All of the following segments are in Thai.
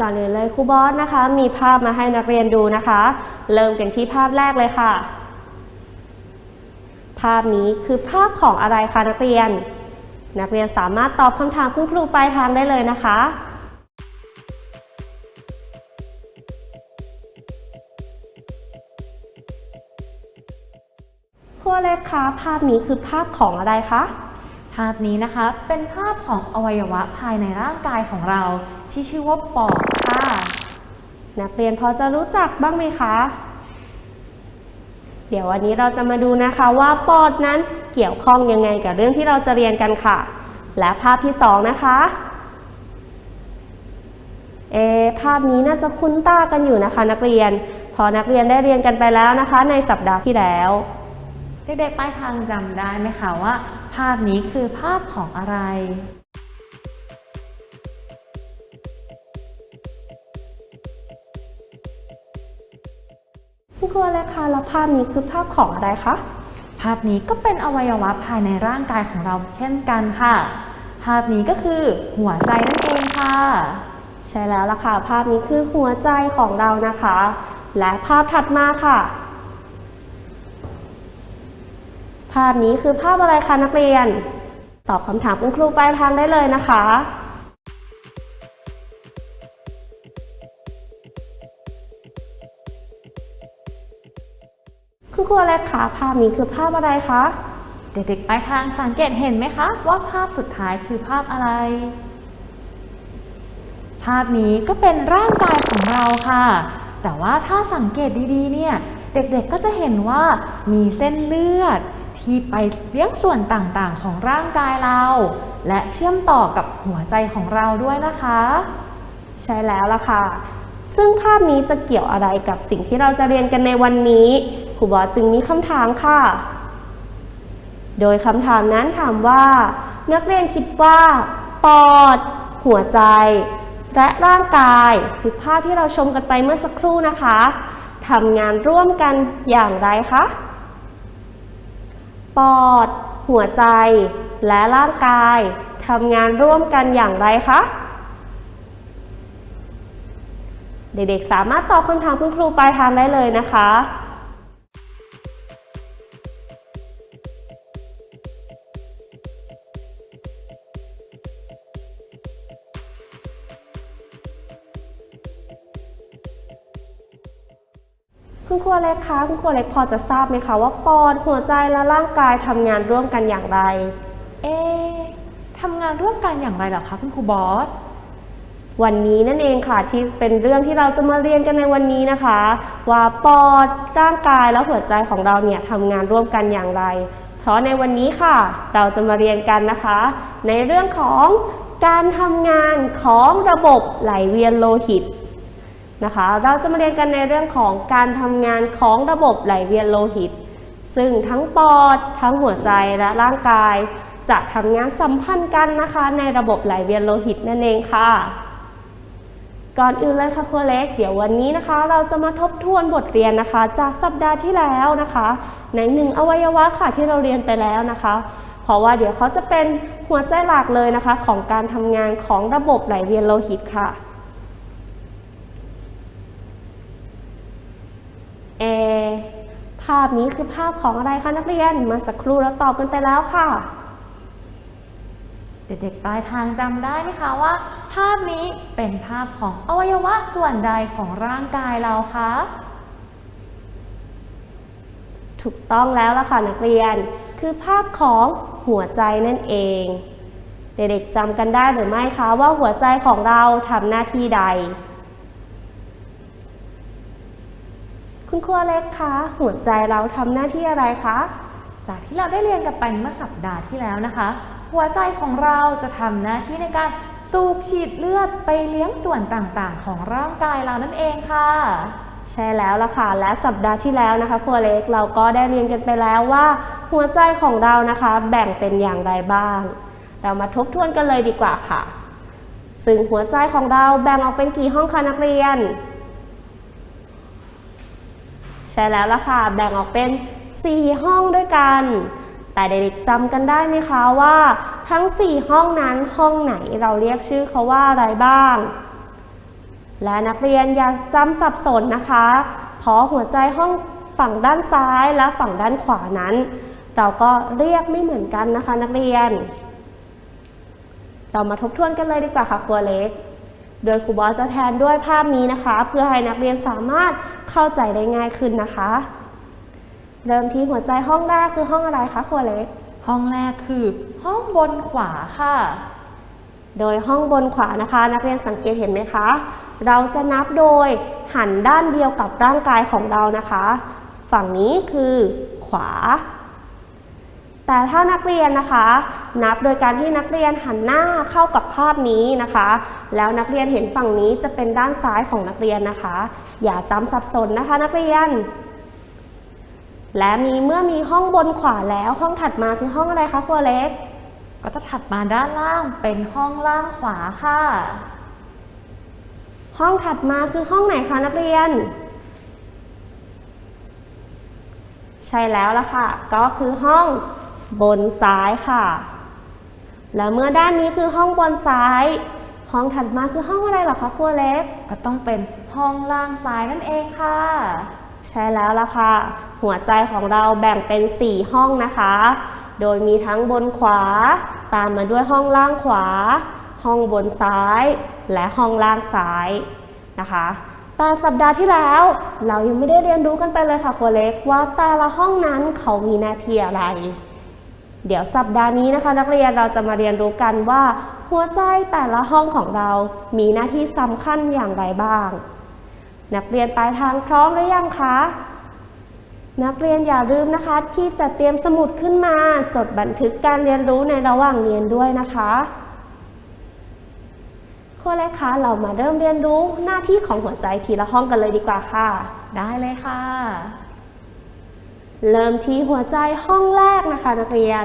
ก่อนอื่นเลยครูบอสนะคะ มีภาพมาให้นักเรียนดูนะคะ เริ่มกันที่ภาพแรกเลยค่ะ ภาพนี้คือภาพของอะไรคะนักเรียน นักเรียนสามารถตอบคำถามคุณครูปลายทางได้เลยนะคะครูเล็กคะภาพนี้คือภาพของอะไรคะภาพนี้นะคะเป็นภาพของอวัยวะภายในร่างกายของเรา ที่ชื่อว่าปอดค่ะ นักเรียนพอจะรู้จักบ้างไหมคะ เดี๋ยววันนี้เราจะมาดูนะคะว่าปอดนั้นเกี่ยวข้องยังไงกับเรื่องที่เราจะเรียนกันค่ะ และภาพที่สองนะคะเอภาพนี้น่าจะคุ้นตากันอยู่นะคะ นักเรียน พอนักเรียนได้เรียนกันไปแล้วนะคะ ในสัปดาห์ที่แล้วเด็กๆปลายทางจำได้ไหมคะว่า ภาพนี้คือภาพของอะไร คุณครูเลยค่ะแล้วภาพนี้คือภาพของอะไรคะ ภาพนี้ก็เป็นอวัยวะภายในร่างกายของเราเช่นกันค่ะ ภาพนี้ก็คือหัวใจนั่นเองค่ะ ใช่แล้วล่ะค่ะ ภาพนี้คือหัวใจของเรานะคะ และภาพถัดมาค่ะ ภาพนี้คือภาพอะไรคะนักเรียน ตอบคำถามคุณครูปลายทางได้เลยนะคะ คุณครูเล็กคะภาพนี้คือภาพอะไรคะ เด็กๆปลายทางสังเกตเห็นไหมคะ ว่าภาพสุดท้ายคือภาพอะไร ภาพนี้ก็เป็นร่างกายของเราค่ะ แต่ว่าถ้าสังเกตดีๆ เนี่ย เด็กๆ ก็จะเห็นว่ามีเส้นเลือดที่ไปเลี้ยงส่วนต่างๆ ของร่างกายเรา และเชื่อมต่อกับหัวใจของเราด้วยนะคะ ใช่แล้วล่ะค่ะ ซึ่งภาพนี้จะเกี่ยวอะไรกับสิ่งที่เราจะเรียนกันในวันนี้ครูบอสจึงมีคำถามค่ะ โดยคำถามนั้นถามว่า นักเรียนคิดว่า ปอด หัวใจ และร่างกาย คือภาพที่เราชมกันไปเมื่อสักครู่นะคะทำงานร่วมกันอย่างไรคะ ปอด หัวใจ และร่างกายทำงานร่วมกันอย่างไรคะ เด็กๆ สามารถตอบคำถามคุณครูปลายทางได้เลยนะคะคุณครูเล็กคะคุณครูเล็กพอจะทราบไหมคะว่าปอดหัวใจและร่างกายทำงานร่วมกันอย่างไร เอ๊ะทำงานร่วมกันอย่างไรเหรอคะคุณครูบอส วันนี้นั่นเองค่ะที่เป็นเรื่องที่เราจะมาเรียนกันในวันนี้นะคะ ว่าปอดร่างกายและหัวใจของเราเนี่ยทำงานร่วมกันอย่างไร เพราะในวันนี้ค่ะ เราจะมาเรียนกันนะคะ ในเรื่องของการทำงานของระบบไหลเวียนโลหิตนะคะ เราจะมาเรียนกันในเรื่องของการทำงานของระบบไหลเวียนโลหิต ซึ่งทั้งปอด ทั้งหัวใจและร่างกาย จะทำงานสัมพันธ์กันนะคะ ในระบบไหลเวียนโลหิตนั่นเองค่ะ ก่อนอื่นเลยค่ะครูเล็ก เดี๋ยววันนี้นะคะ เราจะมาทบทวนบทเรียนนะคะ จากสัปดาห์ที่แล้วนะคะ ในหนึ่งอวัยวะค่ะที่เราเรียนไปแล้วนะคะ เพราะว่าเดี๋ยวเขาจะเป็นหัวใจหลักเลยนะคะ ของการทำงานของระบบไหลเวียนโลหิตค่ะเอภาพนี้คือภาพของอะไรคะนักเรียนมื่อสักครู่เราตอบกันไปแล้วค่ะ เด็กๆปลายทางจำได้ไหมคะว่า ภาพนี้เป็นภาพของอวัยวะส่วนใดของร่างกายเราคะถูกต้องแล้วล่ะค่ะนักเรียน คือภาพของหัวใจนั่นเอง เด็กๆจำกันได้หรือไม่คะว่าหัวใจของเราทำหน้าที่ใด คุณครูเล็กคะหัวใจเราทำหน้าที่อะไรคะ จากที่เราได้เรียนกันไปเมื่อสัปดาห์ที่แล้วนะคะ หัวใจของเราจะทำหน้าที่ในการสูบฉีดเลือดไปเลี้ยงส่วนต่างๆ ของร่างกายเรานั่นเองค่ะ ใช่แล้วล่ะค่ะ และสัปดาห์ที่แล้วนะคะครูเล็กเราก็ได้เรียนกันไปแล้วว่า หัวใจของเรานะคะแบ่งเป็นอย่างไรบ้าง เรามาทบทวนกันเลยดีกว่าค่ะ ซึ่งหัวใจของเราแบ่งออกเป็นกี่ห้องคะนักเรียน ใช่แล้วล่ะค่ะ แบ่งออกเป็น 4 ห้องด้วยกัน แต่เด็กๆจำกันได้ไหมคะว่าทั้ง 4 ห้องนั้นห้องไหนเราเรียกชื่อเขาว่าอะไรบ้าง และนักเรียนอย่าจำสับสนนะคะเพราะหัวใจห้องฝั่งด้านซ้ายและฝั่งด้านขวานั้น เราก็เรียกไม่เหมือนกันนะคะ นักเรียน เรามาทบทวนกันเลยดีกว่าค่ะครัวเล็ก โดยครูบอสจะแทนด้วยภาพนี้นะคะ เพื่อให้นักเรียนสามารถเข้าใจได้ง่ายขึ้นนะคะ เริ่มที่หัวใจห้องแรกคือห้องอะไรคะครัวเล็ก ห้องแรกคือ ห้องบนขวาค่ะ โดยห้องบนขวานะคะ นักเรียนสังเกตเห็นไหมคะ เราจะนับโดยหันด้านเดียวกับร่างกายของเรานะคะ ฝั่งนี้คือขวา แต่ถ้านักเรียนนะคะ นับโดยการที่นักเรียนหันหน้าเข้ากับภาพนี้นะคะ แล้วนักเรียนเห็นฝั่งนี้จะเป็นด้านซ้ายของนักเรียนนะคะ อย่าจำสับสนนะคะ นักเรียน และมีเมื่อมีห้องบนขวาแล้วห้องถัดมาคือห้องอะไรคะครัวเล็ก ก็จะถัดมาด้านล่างเป็นห้องล่างขวาค่ะ ห้องถัดมาคือห้องไหนคะนักเรียน ใช่แล้วล่ะค่ะ ก็คือห้องบนซ้ายค่ะ แล้วเมื่อด้านนี้คือห้องบนซ้าย ห้องถัดมาคือห้องอะไรเหรอคะครัวเล็ก ก็ต้องเป็นห้องล่างซ้ายนั่นเองค่ะใช่แล้วล่ะค่ะ หัวใจของเราแบ่งเป็น 4 ห้องนะคะ โดยมีทั้งบนขวา ตามมาด้วยห้องล่างขวา ห้องบนซ้าย และห้องล่างซ้ายนะคะแต่สัปดาห์ที่แล้ว เรายังไม่ได้เรียนรู้กันไปเลยค่ะครัวเล็กว่าแต่ละห้องนั้นเขามีหน้าที่อะไร เดี๋ยวสัปดาห์นี้นะคะ นักเรียนเราจะมาเรียนรู้กันว่า หัวใจแต่ละห้องของเรามีหน้าที่สำคัญอย่างไรบ้าง นักเรียนปลายทางพร้อมหรือยังคะ นักเรียนอย่าลืมนะคะ ที่จะเตรียมสมุดขึ้นมา จดบันทึกการเรียนรู้ในระหว่างเรียนด้วยนะคะข้อแรกคะเรามาเริ่มเรียนรู้หน้าที่ของหัวใจทีละห้องกันเลยดีกว่าค่ะ ได้เลยค่ะ เริ่มที่หัวใจห้องแรกนะคะนักเรียน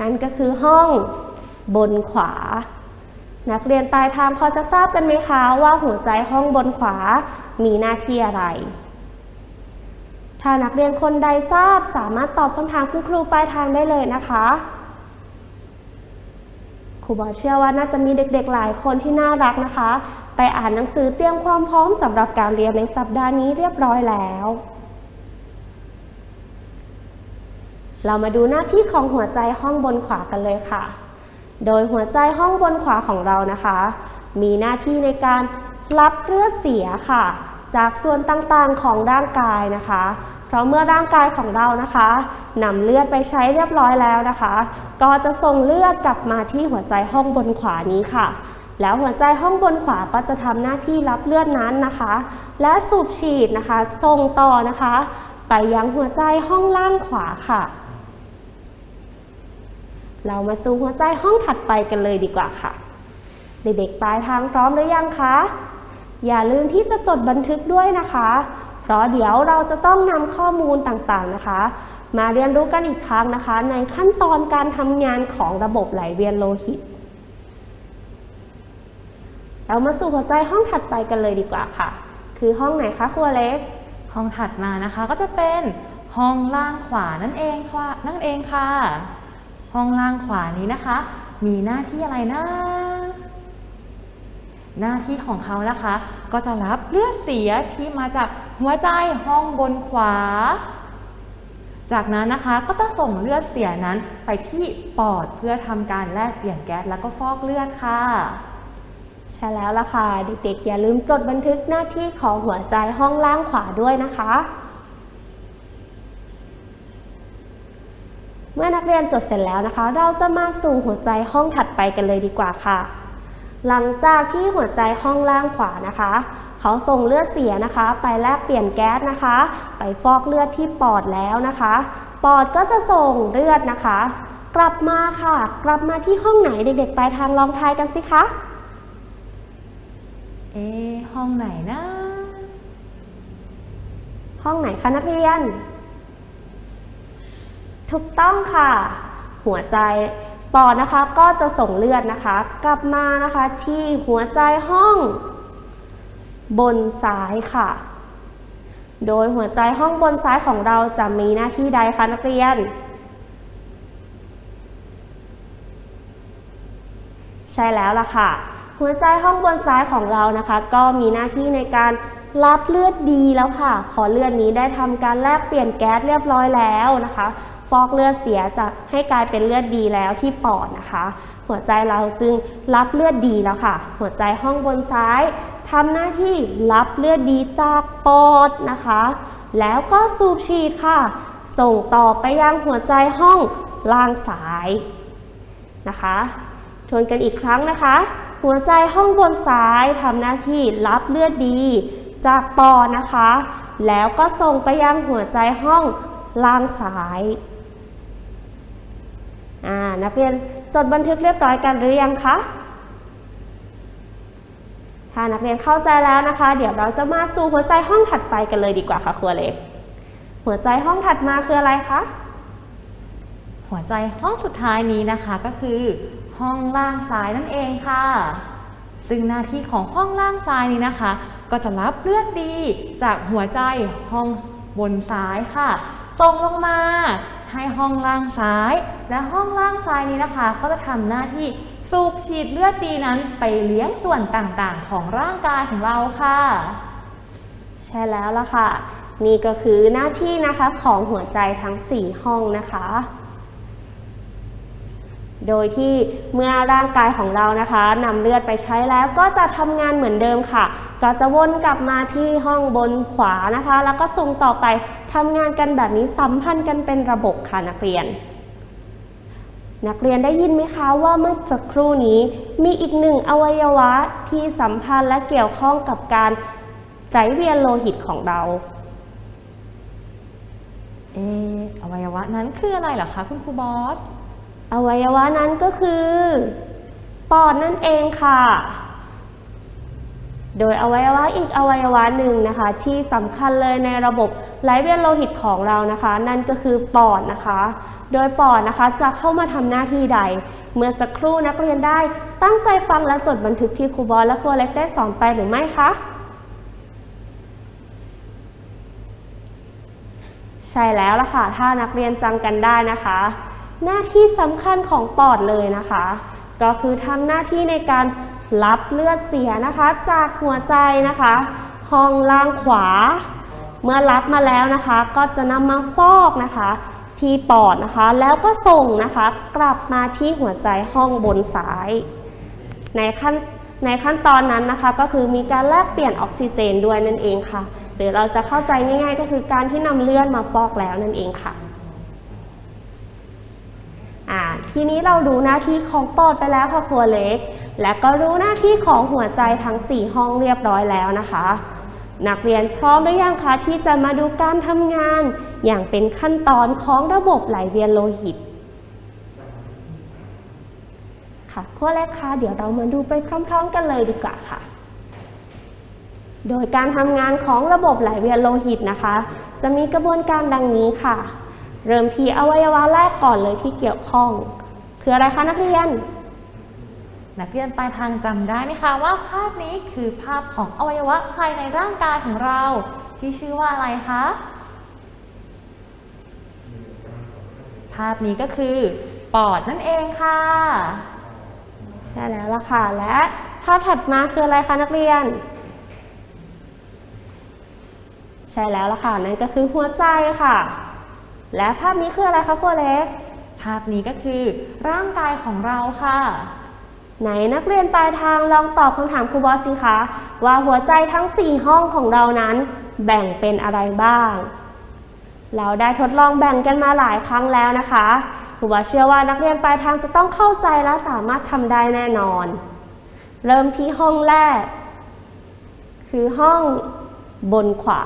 นั่นก็คือห้องบนขวา นักเรียนปลายทางพอจะทราบกันไหมคะ ว่าหัวใจห้องบนขวามีหน้าที่อะไร ถ้านักเรียนคนใดทราบสามารถตอบคำถามคุณครูปลายทางได้เลยนะคะครูบอเชื่อว่าน่าจะมีเด็กๆหลายคนที่น่ารักนะคะ ไปอ่านหนังสือเตรียมความพร้อมสำหรับการเรียนในสัปดาห์นี้เรียบร้อยแล้ว เรามาดูหน้าที่ของหัวใจห้องบนขวากันเลยค่ะ โดยหัวใจห้องบนขวาของเรานะคะ มีหน้าที่ในการรับเลือดเสียค่ะ จากส่วนต่างๆของร่างกายนะคะ เพราะเมื่อร่างกายของเรานะคะนำเลือดไปใช้เรียบร้อยแล้วนะคะ ก็จะส่งเลือดกลับมาที่หัวใจห้องบนขวานี้ค่ะ แล้วหัวใจห้องบนขวาก็จะทำหน้าที่รับเลือดนั้นนะคะ และสูบฉีดนะคะส่งต่อนะคะ ไปยังหัวใจห้องล่างขวาค่ะ เรามาสู่หัวใจห้องถัดไปกันเลยดีกว่าค่ะ เด็กๆปลายทางพร้อมหรือยังคะ อย่าลืมที่จะจดบันทึกด้วยนะคะ เพราะเดี๋ยวเราจะต้องนำข้อมูลต่างๆนะคะ มาเรียนรู้กันอีกครั้งนะคะ ในขั้นตอนการทำงานของระบบไหลเวียนโลหิต เรามาสู่หัวใจห้องถัดไปกันเลยดีกว่าค่ะ คือห้องไหนคะครัวเล็ก ห้องถัดมานะคะก็จะเป็นห้องล่างขวานั่นเองค่ะนั่นเองค่ะ ห้องล่างขวานี้นะคะ มีหน้าที่อะไรนะ หน้าที่ของเขานะคะ ก็จะรับเลือดเสียที่มาจากหัวใจห้องบนขวา จากนั้นนะคะก็จะส่งเลือดเสียนั้นไปที่ปอดเพื่อทำการแลกเปลี่ยนแก๊สแล้วก็ฟอกเลือดค่ะใช่แล้วล่ะค่ะ เด็กๆ อย่าลืมจดบันทึกหน้าที่ของหัวใจห้องล่างขวาด้วยนะคะ เมื่อนักเรียนจดเสร็จแล้วนะคะ เราจะมาสู่หัวใจห้องถัดไปกันเลยดีกว่าค่ะ หลังจากที่หัวใจห้องล่างขวานะคะ เขาส่งเลือดเสียนะคะ ไปแลกเปลี่ยนแก๊สนะคะ ไปฟอกเลือดที่ปอดแล้วนะคะ ปอดก็จะส่งเลือดนะคะ กลับมาค่ะ กลับมาที่ห้องไหนเด็กๆปลายทางลองทายกันสิคะเอ๊ะห้องไหนนะ ห้องไหนคะนักเรียน ถูกต้องค่ะ หัวใจปอดนะคะก็จะส่งเลือดนะคะ กลับมานะคะที่หัวใจห้อง บนซ้ายค่ะ โดยหัวใจห้องบนซ้ายของเราจะมีหน้าที่ใดคะนักเรียน ใช่แล้วล่ะค่ะ หัวใจห้องบนซ้ายของเรานะคะ ก็มีหน้าที่ในการรับเลือดดีแล้วค่ะ พอเลือดนี้ได้ทำการแลกเปลี่ยนแก๊สเรียบร้อยแล้วนะคะ ฟอกเลือดเสียจะให้กลายเป็นเลือดดีแล้วที่ปอดนะคะ หัวใจเราจึงรับเลือดดีแล้วค่ะ หัวใจห้องบนซ้ายทำหน้าที่รับเลือดดีจากปอดนะคะ แล้วก็สูบฉีดค่ะ ส่งต่อไปยังหัวใจห้องล่างซ้ายนะคะทวนกันอีกครั้งนะคะ หัวใจห้องบนซ้ายทำหน้าที่รับเลือดดี จากปอดนะคะ แล้วก็ส่งไปยังหัวใจห้องล่างซ้าย อ่านักเรียนจดบันทึกเรียบร้อยกันหรือยังคะถ้านักเรียนเข้าใจแล้วนะคะ เดี๋ยวเราจะมาสู่หัวใจห้องถัดไปกันเลยดีกว่าค่ะครัวเล็ก หัวใจห้องถัดมาคืออะไรคะหัวใจห้องสุดท้ายนี้นะคะก็คือ ห้องล่างซ้ายนั่นเองค่ะ ซึ่งหน้าที่ของห้องล่างซ้ายนี้นะคะ ก็จะรับเลือดดีจากหัวใจห้องบนซ้ายค่ะส่งลงมา ให้ห้องล่างซ้าย และห้องล่างซ้ายนี้นะคะ ก็จะทำหน้าที่สูบฉีดเลือดดีนั้นไปเลี้ยงส่วนต่างๆ ของร่างกายของเราค่ะ ใช่แล้วล่ะค่ะ นี่ก็คือหน้าที่นะคะของหัวใจทั้ง 4 ห้องนะคะ โดยที่เมื่อร่างกายของเรานะคะนำเลือดไปใช้แล้วก็จะทำงานเหมือนเดิมค่ะ ก็จะวนกลับมาที่ห้องบนขวานะคะ แล้วก็ส่งต่อไปทำงานกันแบบนี้สัมพันธ์กันเป็นระบบค่ะนักเรียน นักเรียนได้ยินไหมคะว่าเมื่อสักครู่นี้ มีอีกหนึ่งอวัยวะที่สัมพันธ์และเกี่ยวข้องกับการไหลเวียนโลหิตของเราเอออวัยวะนั้นคืออะไรเหรอคะคุณครูบอส อวัยวะนั้นก็คือปอดนั่นเองค่ะ โดยอวัยวะอีกอวัยวะหนึ่งนะคะ ที่สำคัญเลยในระบบไหลเวียนโลหิตของเรานะคะ นั่นก็คือปอดนะคะ โดยปอดนะคะจะเข้ามาทำหน้าที่ใด เมื่อสักครู่นักเรียนได้ตั้งใจฟังและจดบันทึกที่ครูบอลและครูเล็กได้สอนไปหรือไม่คะใช่แล้วล่ะค่ะ ถ้านักเรียนจำกันได้นะคะ หน้าที่สำคัญของปอดเลยนะคะ ก็คือทำหน้าที่ในการรับเลือดเสียนะคะ จากหัวใจนะคะ ห้องล่างขวา เมื่อรับมาแล้วนะคะ ก็จะนำมาฟอกนะคะ ที่ปอดนะคะ แล้วก็ส่งนะคะ กลับมาที่หัวใจห้องบนซ้าย ในขั้นในขั้นตอนนั้นนะคะ ก็คือมีการแลกเปลี่ยนออกซิเจนด้วยนั่นเองค่ะ หรือเราจะเข้าใจง่าย ๆ ก็คือการที่นำเลือดมาฟอกแล้วนั่นเองค่ะ อ่าทีนี้เรารู้หน้าที่ของปอดไปแล้วค่ะครัวเล็ก และก็รู้หน้าที่ของหัวใจทั้ง 4 ห้องเรียบร้อยแล้วนะคะ นักเรียนพร้อมหรือยังคะที่จะมาดูการทำงาน อย่างเป็นขั้นตอนของระบบไหลเวียนโลหิตค่ะครัวเล็กคะเดี๋ยวเรามาดูไปพร้อม ๆ กันเลยดีกว่าค่ะโดยการทำงานของระบบไหลเวียนโลหิตนะคะ จะมีกระบวนการดังนี้ค่ะ เริ่มที่อวัยวะแรกก่อนเลยที่เกี่ยวข้อง คืออะไรคะนักเรียน นักเรียนปลายทางจำได้ไหมคะว่าภาพนี้คือภาพของอวัยวะภายในร่างกายของเรา ที่ชื่อว่าอะไรคะภาพนี้ก็คือปอดนั่นเองค่ะ ใช่แล้วล่ะค่ะ และภาพถัดมาคืออะไรคะนักเรียน ใช่แล้วล่ะค่ะ นั่นก็คือหัวใจค่ะ และภาพนี้คืออะไรคะครัวเล็ก ภาพนี้ก็คือ ร่างกายของเราค่ะ ไหนนักเรียนปลายทางลองตอบคำถามครูบอสสิคะ ว่าหัวใจทั้ง 4 ห้องของเรานั้น แบ่งเป็นอะไรบ้าง เราได้ทดลองแบ่งกันมาหลายครั้งแล้วนะคะครูบอสเชื่อว่านักเรียนปลายทางจะต้องเข้าใจและสามารถทำได้แน่นอน เริ่มที่ห้องแรก คือห้องบนขวา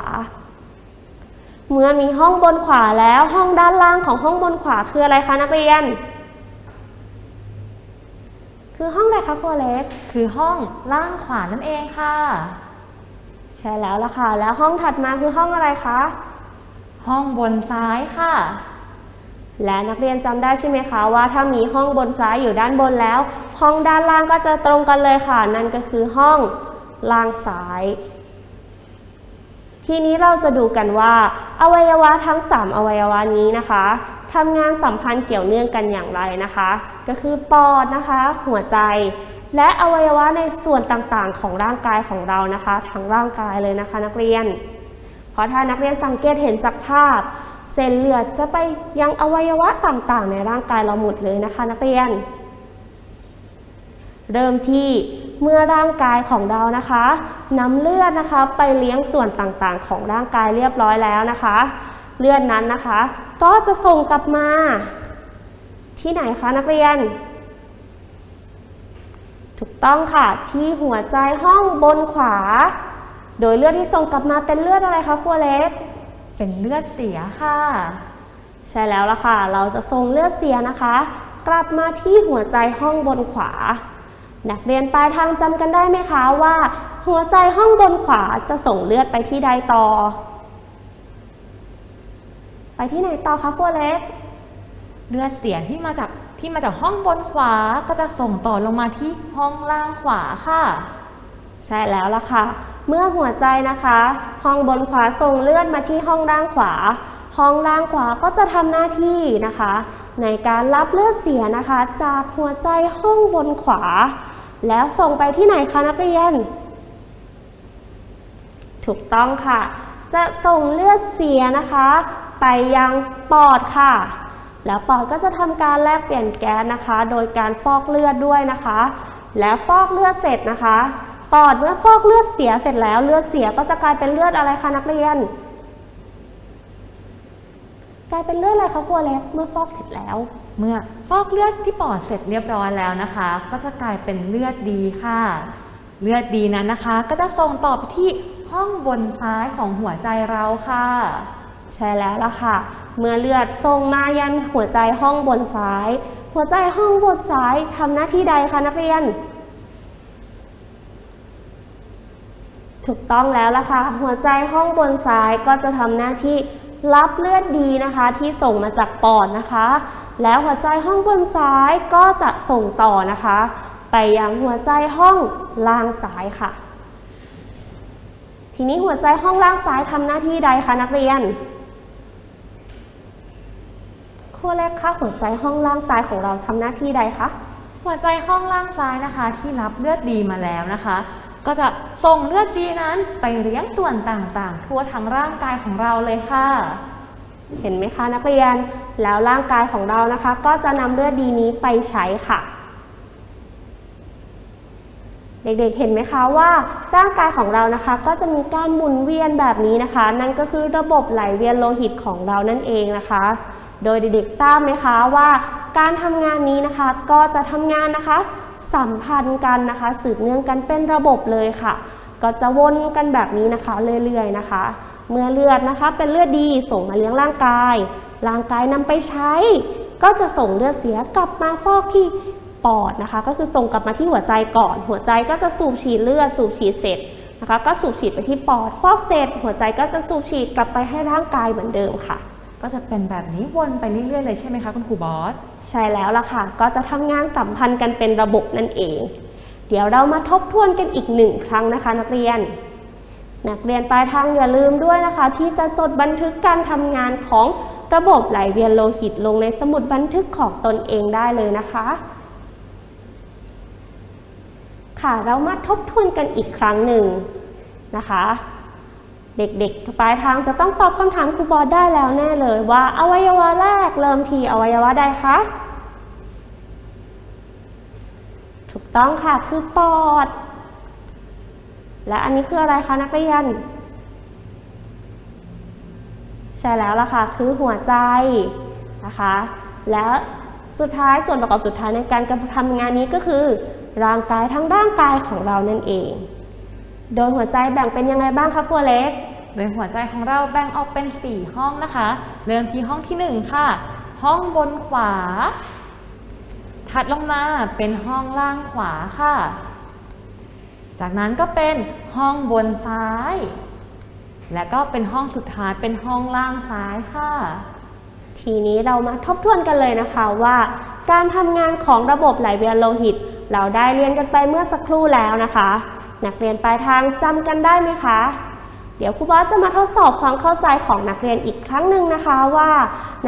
เมื่อมีห้องบนขวาแล้วห้องด้านล่างของห้องบนขวาคืออะไรคะนักเรียน คือห้องอะไรคะครัวเล็ก คือห้องล่างขวานั่นเองค่ะ ใช่แล้วล่ะค่ะ แล้วห้องถัดมาคือห้องอะไรคะ ห้องบนซ้ายค่ะ และนักเรียนจำได้ใช่ไหมคะว่า ถ้ามีห้องบนซ้ายอยู่ด้านบนแล้ว ห้องด้านล่างก็จะตรงกันเลยค่ะ นั่นก็คือห้องล่างซ้าย ทีนี้เราจะดูกันว่า อวัยวะทั้ง 3 อวัยวะนี้นะคะทำงานสัมพันธ์เกี่ยวเนื่องกันอย่างไรนะคะ ก็คือปอดนะคะ หัวใจ และอวัยวะในส่วนต่างๆ ของร่างกายของเรานะคะทั้งร่างกายเลยนะคะ นักเรียน เพราะถ้านักเรียนสังเกตเห็นจากภาพ เส้นเลือดจะไปยังอวัยวะต่างๆ ในร่างกายเราหมดเลยนะคะ นักเรียน เริ่มที่ เมื่อร่างกายของเรานะคะนำเลือดนะคะไปเลี้ยงส่วนต่างๆ ของร่างกายเรียบร้อยแล้วนะคะ เลือดนั้นนะคะ ก็จะส่งกลับมา ที่ไหนคะนักเรียน ถูกต้องค่ะที่หัวใจห้องบนขวา โดยเลือดที่ส่งกลับมาเป็นเลือดอะไรคะครัวเล็ก เป็นเลือดเสียค่ะ ใช่แล้วล่ะค่ะ เราจะส่งเลือดเสียนะคะ กลับมาที่หัวใจห้องบนขวา นักเรียนปลายทางจำกันได้ไหมคะว่า หัวใจห้องบนขวาจะส่งเลือดไปที่ใดต่อ ไปที่ไหนต่อคะครัวเล็ก เลือดเสียที่มาจากที่มาจากห้องบนขวาก็จะส่งต่อลงมาที่ห้องล่างขวาค่ะ ใช่แล้วล่ะค่ะ เมื่อหัวใจนะคะ ห้องบนขวาส่งเลือดมาที่ห้องล่างขวา ห้องล่างขวาก็จะทำหน้าที่นะคะ ในการรับเลือดเสียนะคะ จากหัวใจห้องบนขวา แล้วส่งไปที่ไหนคะนักเรียน ถูกต้องค่ะ จะส่งเลือดเสียนะคะ ไปยังปอดค่ะ แล้วปอดก็จะทำการแลกเปลี่ยนแก๊สนะคะ โดยการฟอกเลือดด้วยนะคะ และฟอกเลือดเสร็จนะคะ ปอดเมื่อฟอกเลือดเสียเสร็จแล้วเลือดเสียก็จะกลายเป็นเลือดอะไรคะนักเรียน กลายเป็นเลือดอะไรคะครัวเล็กเมื่อฟอกเสร็จแล้ว เมื่อฟอกเลือดที่ปอดเสร็จเรียบร้อยแล้วนะคะ ก็จะกลายเป็นเลือดดีค่ะ เลือดดีนั้นนะคะ ก็จะส่งต่อไปที่ห้องบนซ้ายของหัวใจเราค่ะ ใช่แล้วล่ะค่ะ เมื่อเลือดส่งมายันหัวใจห้องบนซ้าย หัวใจห้องบนซ้ายทำหน้าที่ใดคะนักเรียน ถูกต้องแล้วล่ะค่ะ หัวใจห้องบนซ้ายก็จะทำหน้าที่ รับเลือดดีนะคะที่ส่งมาจากปอดนะคะ แล้วหัวใจห้องบนซ้ายก็จะส่งต่อนะคะ ไปยังหัวใจห้องล่างซ้ายค่ะ ทีนี้หัวใจห้องล่างซ้ายทำหน้าที่ใดคะนักเรียนข้อแรกคะหัวใจห้องล่างซ้ายของเราทำหน้าที่ใดคะหัวใจห้องล่างซ้ายนะคะ ที่รับเลือดดีมาแล้วนะคะ ก็จะส่งเลือดดีนั้นไปเลี้ยงส่วนต่างๆ ทั่วทั้งร่างกายของเราเลยค่ะ เห็นไหมคะนักเรียน แล้วร่างกายของเรานะคะ ก็จะนำเลือดดีนี้ไปใช้ค่ะ เด็กๆเห็นไหมคะว่าร่างกายของเรานะคะ ก็จะมีการหมุนเวียนแบบนี้นะคะ นั่นก็คือระบบไหลเวียนโลหิตของเรานั่นเองนะคะ โดยเด็กๆทราบไหมคะว่า การทำงานนี้นะคะ ก็จะทำงานนะคะ สัมพันธ์กันนะคะ สืบเนื่องกันเป็นระบบเลยค่ะ ก็จะวนกันแบบนี้นะคะเรื่อยๆนะคะ เมื่อเลือดนะคะเป็นเลือดดีส่งมาเลี้ยงร่างกาย ร่างกายนำไปใช้ ก็จะส่งเลือดเสียกลับมาฟอกที่ปอดนะคะ ก็คือส่งกลับมาที่หัวใจก่อน หัวใจก็จะสูบฉีดเลือดสูบฉีดเสร็จนะคะ ก็สูบฉีดไปที่ปอด ฟอกเสร็จ หัวใจก็จะสูบฉีดกลับไปให้ร่างกายเหมือนเดิมค่ะ ก็จะเป็นแบบนี้วนไปเรื่อยๆเลยใช่ไหมคะคุณครูบอส ใช่แล้วล่ะค่ะ ก็จะทำงานสัมพันธ์กันเป็นระบบนั่นเอง เดี๋ยวเรามาทบทวนกันอีกหนึ่งครั้งนะคะ นักเรียน นักเรียนปลายทางอย่าลืมด้วยนะคะ ที่จะจดบันทึกการทำงานของระบบไหลเวียนโลหิตลงในสมุดบันทึกของตนเองได้เลยนะคะ ค่ะเรามาทบทวนกันอีกครั้งหนึ่งนะคะ เด็กๆ ปลายทางจะต้องตอบคำถามครูบอสได้แล้วแน่เลยว่าอวัยวะแรกเริ่มที่อวัยวะใดคะ ถูกต้องค่ะคือปอด และอันนี้คืออะไรคะนักเรียน ใช่แล้วล่ะค่ะคือหัวใจนะคะ แล้วสุดท้ายส่วนประกอบสุดท้ายในการกระทำงานนี้ก็คือ ร่างกายทั้งร่างกายของเรานั่นเอง โดยหัวใจแบ่งเป็นยังไงบ้างคะครัวเล็ก โดยหัวใจของเราแบ่งออกเป็น 4 ห้องนะคะ เริ่มที่ห้องที่ 1 ค่ะ ห้องบนขวา ถัดลงมาเป็นห้องล่างขวาค่ะ จากนั้นก็เป็นห้องบนซ้าย และก็เป็นห้องสุดท้ายเป็นห้องล่างซ้ายค่ะ ทีนี้เรามาทบทวนกันเลยนะคะว่า การทำงานของระบบไหลเวียนโลหิต เราได้เรียนกันไปเมื่อสักครู่แล้วนะคะ นักเรียนปลายทางจำกันได้ไหมคะ เดี๋ยวครูบอสจะมาทดสอบความเข้าใจของนักเรียนอีกครั้งหนึ่งนะคะว่า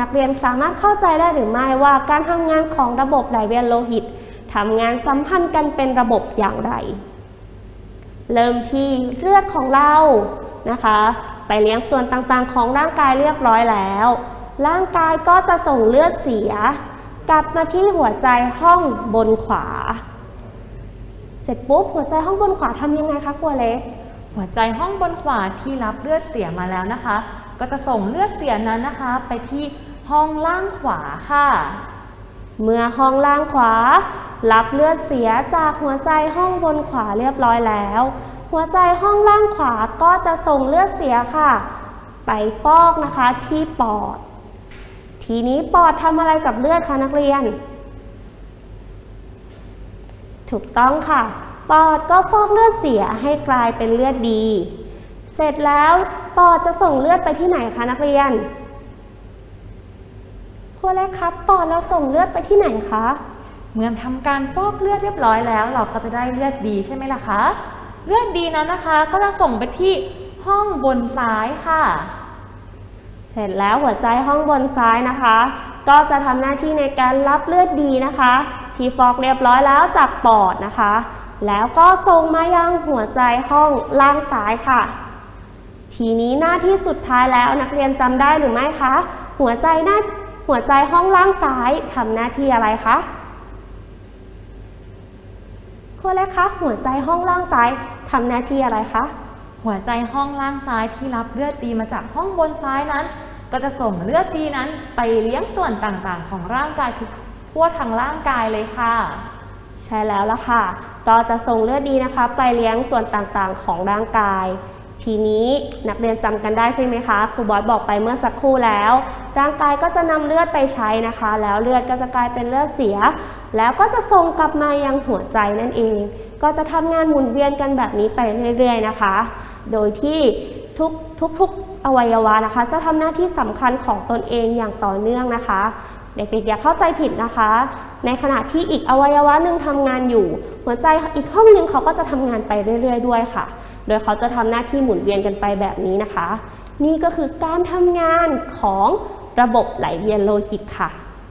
นักเรียนสามารถเข้าใจได้หรือไม่ว่าการทำงานของระบบไหลเวียนโลหิตทำงานสัมพันธ์กันเป็นระบบอย่างไร เริ่มที่เลือดของเรานะคะ ไปเลี้ยงส่วนต่างๆ ของร่างกายเรียบร้อยแล้ว ร่างกายก็จะส่งเลือดเสีย กลับมาที่หัวใจห้องบนขวา เสร็จปุ๊บหัวใจห้องบนขวาทำยังไงคะครัวเล็ก หัวใจห้องบนขวาที่รับเลือดเสียมาแล้วนะคะ ก็จะส่งเลือดเสียนั้นนะคะ ไปที่ห้องล่างขวาค่ะ เมื่อห้องล่างขวา รับเลือดเสียจากหัวใจห้องบนขวาเรียบร้อยแล้ว หัวใจห้องล่างขวาก็จะส่งเลือดเสียค่ะ ไปฟอกนะคะที่ปอด ทีนี้ปอดทำอะไรกับเลือดคะนักเรียน ถูกต้องค่ะ ปอดก็ฟอกเลือดเสียให้กลายเป็นเลือดดี เสร็จแล้วปอดจะส่งเลือดไปที่ไหนคะนักเรียนครูเล็กครับปอดเราส่งเลือดไปที่ไหนคะเมื่อทำการฟอกเลือดเรียบร้อยแล้ว เราก็จะได้เลือดดีใช่ไหมล่ะคะ เลือดดีนั้นนะคะ ก็จะส่งไปที่ห้องบนซ้ายค่ะ เสร็จแล้วหัวใจห้องบนซ้ายนะคะ ก็จะทำหน้าที่ในการรับเลือดดีนะคะ ที่ฟอกเรียบร้อยแล้วจากปอดนะคะ แล้วก็ส่งมายังหัวใจห้องล่างซ้ายค่ะ ทีนี้หน้าที่สุดท้ายแล้วนักเรียนจำได้หรือไม่คะ หัวใจหน้าหัวใจห้องล่างซ้ายทำหน้าที่อะไรคะครูเล็กคะหัวใจห้องล่างซ้ายทำหน้าที่อะไรคะหัวใจห้องล่างซ้ายที่รับเลือดดีมาจากห้องบนซ้ายนั้น ก็จะส่งเลือดดีนั้นไปเลี้ยงส่วนต่างๆ ของร่างกายทุก ทั่วทั้งร่างกายเลยค่ะ ใช่แล้วล่ะค่ะก็จะส่งเลือดดีนะคะ ไปเลี้ยงส่วนต่างๆของร่างกาย ทีนี้นักเรียนจำกันได้ใช่ไหมคะ ครูบอสบอกไปเมื่อสักครู่แล้ว ร่างกายก็จะนำเลือดไปใช้นะคะ แล้วเลือดก็จะกลายเป็นเลือดเสีย แล้วก็จะส่งกลับมายังหัวใจนั่นเอง ก็จะทำงานหมุนเวียนกันแบบนี้ไปเรื่อย ๆ นะคะ โดยที่ทุกทุกๆอวัยวะนะคะ จะทำหน้าที่สำคัญของตนเองอย่างต่อเนื่องนะคะ เด็กๆอย่าเข้าใจผิดนะคะ ในขณะที่อีกอวัยวะหนึ่งทำงานอยู่ หัวใจอีกห้องหนึ่งเขาก็จะทำงานไปเรื่อย ๆ ด้วยค่ะ โดยเขาจะทำหน้าที่หมุนเวียนกันไปแบบนี้นะคะ นี่ก็คือการทำงานของระบบไหลเวียนโลหิตค่ะ